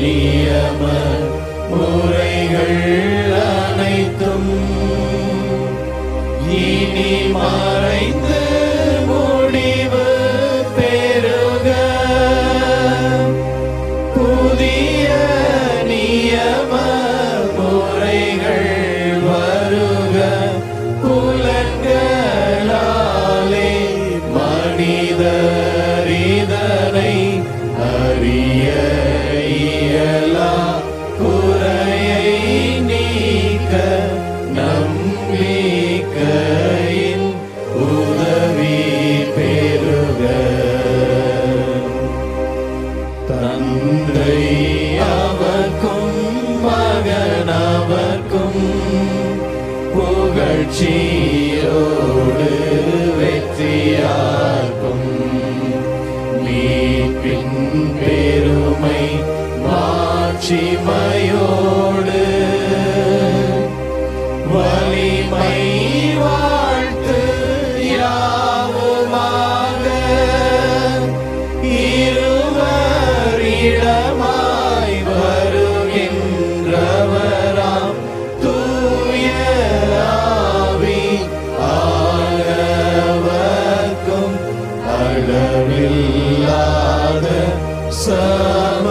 நியம முறைகள் அனைத்தும் இனி மறைந்து முடிவு பெறுக புதிய நியம முறைகள் புகழ்ச்சியோடு வெற்றியார்க்கும் மீட்பின் பெருமை மாட்சிமையோடு அளவில்லாத சம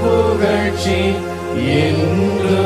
புகழ்ச்சி என்று